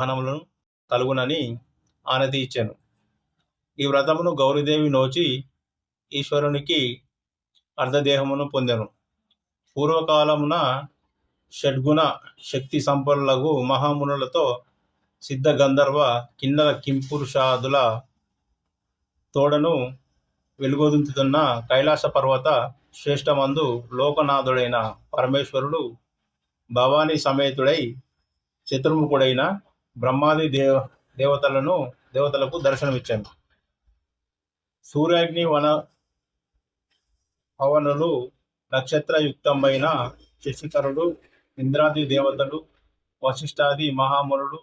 ధనములను కలుగునని ఆనతి ఇచ్చాను. ఈ వ్రతమును గౌరీదేవి నోచి ఈశ్వరునికి అర్ధదేహమును పొందెను. పూర్వకాలమున షడ్గుణ శక్తి సంపన్నులకు మహామునులతో సిద్ధ గంధర్వ కిన్నర కింపురుషాదుల తోడను వెలుగొదుతున్న కైలాస పర్వత శ్రేష్టమందు లోకనాథుడైన పరమేశ్వరుడు భవానీ సమేతుడై చతుర్ముఖుడైన బ్రహ్మాది దేవ దేవతలను దేవతలకు దర్శనమిచ్చాను. సూర్యాగ్ని వన పవనులు నక్షత్రయుక్తమైన శశికరుడు ఇంద్రాది దేవతలు వశిష్ఠాది మహామునులు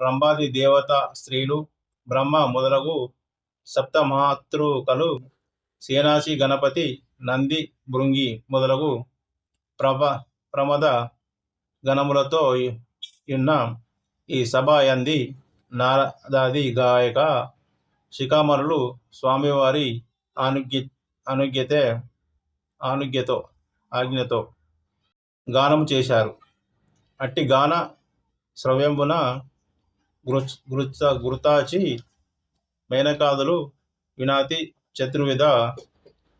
బ్రహ్మాది దేవత స్త్రీలు బ్రహ్మ మొదలగు సప్త మహాతృకలు సేనాసి గణపతి నంది భృంగి మొదలగు ప్రభ ప్రమద గణములతో ఉన్న ఈ సభ యంది నారదాది గాయక శిఖామరులు స్వామివారి ఆనుగ్య అనుగ్యతే ఆనుగ్యతో ఆజ్ఞతో గానము చేశారు. అట్టి గాన శ్రవ్యంబున గృచ్ గృచ గురుతాచి మేనకాదులు వినాతి చతుర్విధ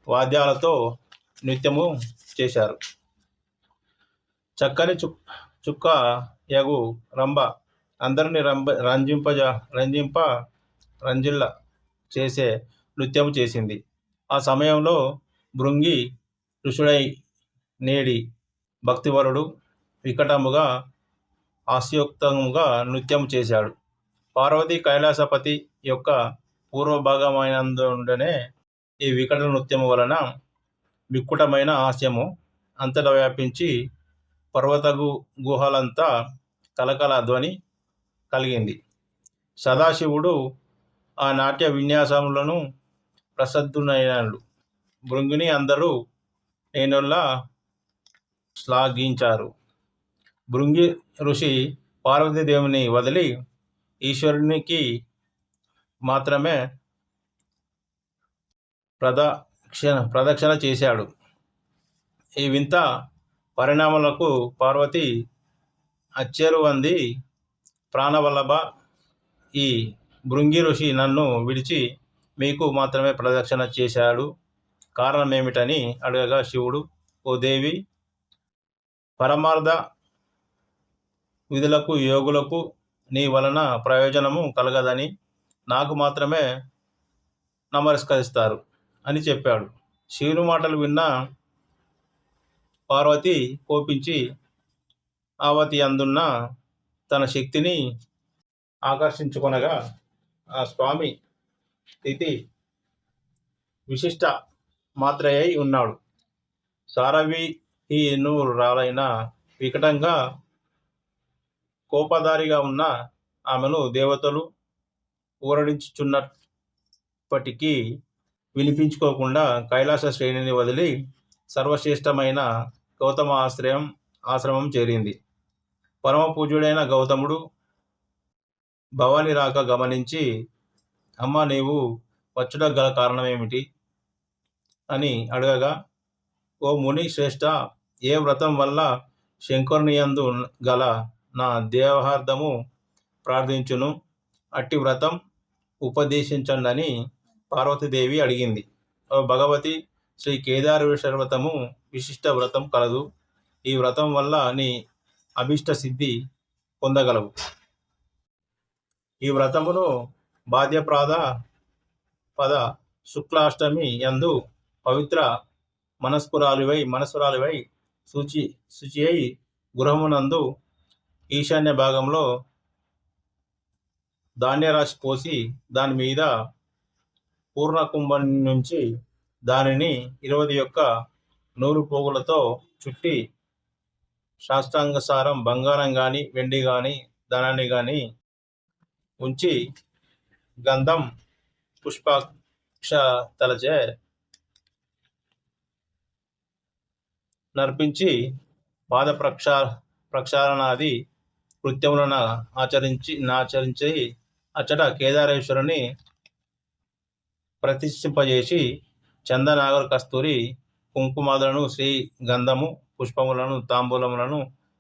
వాద్యాలతో నృత్యము చేశారు. చక్కని చుక్ చుక్క యగు రంభ అందరిని రంభ రంజింపజ రంజింప రంజిల్ల చేసే నృత్యము చేసింది. ఆ సమయంలో భృంగి ఋషుడై నేడి భక్తివరుడు వికటముగా హాస్యోక్తముగా నృత్యం చేశాడు. పార్వతి కైలాసపతి యొక్క పూర్వభాగమైనందుండనే ఈ వికట నృత్యము వలన విక్కుటమైన హాస్యము అంతటా వ్యాపించి పర్వతగు గుహలంతా కలకల ధ్వని కలిగింది. సదాశివుడు ఆ నాట్య విన్యాసములను ప్రసిద్ధునైనడు భృంగిని అందరూ నేనుల్లా శ్లాఘించారు. భృంగి ఋషి పార్వతీదేవిని వదిలి ఈశ్వరునికి మాత్రమే ప్రదక్షిణ ప్రదక్షిణ చేశాడు. ఈ వింత పరిణామాలకు పార్వతి అచ్చెరువంది ప్రాణవల్లభ ఈ భృంగి ఋషి నన్ను విడిచి మీకు మాత్రమే ప్రదక్షిణ చేశాడు. కారణం ఏమిటని అడగగా శివుడు ఓ దేవి పరమార్థ విధులకు యోగులకు నీ వలన ప్రయోజనము కలగదని నాకు మాత్రమే నమస్కరిస్తారు అని చెప్పాడు. శివుని మాటలు విన్న పార్వతి కోపించి ఆవతి అందున్న తన శక్తిని ఆకర్షించుకొనగా ఆ స్వామి స్థితి విశిష్ట మాత్రయై ఉన్నాడు. సారవి ఈ రాలైన వికటంగా కోపదారిగా ఉన్న ఆమెను దేవతలు ఊరడించుచున్నప్పటికీ వినిపించుకోకుండా కైలాస శ్రేణిని వదిలి సర్వశ్రేష్టమైన గౌతమ ఆశ్రయం ఆశ్రమం చేరింది. పరమ పూజ్యుడైన గౌతముడు భవాని రాక గమనించి అమ్మ నీవు వచ్చుట గల కారణమేమిటి? అని అడగగా ఓ ముని శ్రేష్ఠ ఏ వ్రతం వల్ల శంకరునియందు గల నా దేవార్థము ప్రార్థించును? అట్టి వ్రతం ఉపదేశించండి పార్వతీదేవి అడిగింది. ఓ భగవతి శ్రీ కేదారేశ్వర వ్రతము విశిష్ట వ్రతం కలదు. ఈ వ్రతం వల్ల నీ అభిష్ట సిద్ధి పొందగలవు. ఈ వ్రతమును బాధ్యప్రాద పద శుక్లాష్టమి యందు పవిత్ర మనస్కురాలివై మనస్కురాలివై శుచి శుచి అయి గృహమునందు ఈశాన్య భాగంలో ధాన్యరాశి పోసి దాని మీద పూర్ణ కుంభం నుంచి దానిని ఇరవై యొక్క నూరు పోగులతో చుట్టి శాస్త్రాంగసారం బంగారం కానీ వెండి కానీ ధనాన్ని కానీ ఉంచి గంధం పుష్పాక్ష తలచే నర్పించి పాద ప్రక్షా ప్రక్షాళనాది కృత్యములను ఆచరించి ఆచరించి అచ్చట కేదారేశ్వరుని ప్రతిష్ఠింపజేసి చందనాగర్ కస్తూరి కుంకుమాదులను శ్రీ గంధము పుష్పములను తాంబూలములను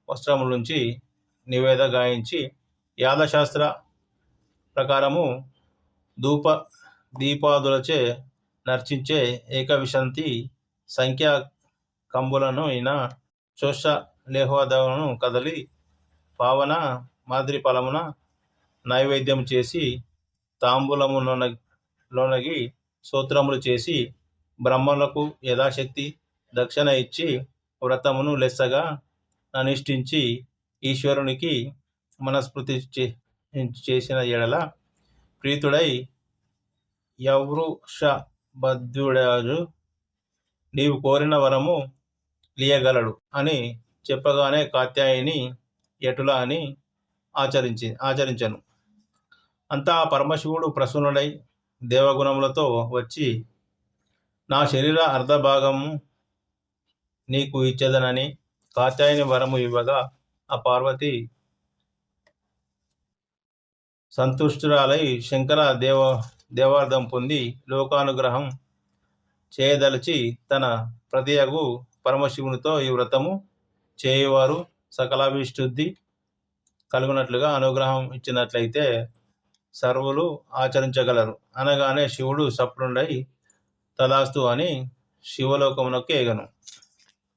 వస్త్రముల నుంచి నివేద గాయించి యాదశాస్త్ర ప్రకారము ధూప దీపాదులచే నర్చించే ఏకవిశంతి సంఖ్యా కంబులను ఈయన శోష లేహోదలను కదలి పావన మాదిరి ఫలమున నైవేద్యం చేసి తాంబూలములోన లోనగి సూత్రములు చేసి బ్రహ్మలకు యథాశక్తి దక్షిణ ఇచ్చి వ్రతమును లెస్సగా అనుష్ఠించి ఈశ్వరునికి మనస్మృతి చే- చేసిన ఎడల ప్రీతుడై యవృష బద్ధుడాజు నీవు కోరిన వరము లియగలడు అని చెప్పగానే కాత్యాయని ఎటుల అని ఆచరించి ఆచరించను. అంతా ఆ పరమశివుడు ప్రసన్నుడై దేవగుణములతో వచ్చి నా శరీర అర్ధభాగము నీకు ఇచ్చేదనని కాత్యాయని వరము ఇవ్వగా ఆ పార్వతి సంతుష్టురాలై శంకర దేవ దేవార్థం పొంది లోకానుగ్రహం చేయదలిచి తన ప్రతియగు పరమశివునితో ఈ వ్రతము చేయువారు సకలాభిష్టుద్ధి కలుగునట్లుగా అనుగ్రహం ఇచ్చినట్లయితే సర్వులు ఆచరించగలరు. అనగానే శివుడు సప్రుండై తదాస్తు అని శివలోకమునకు ఏగను.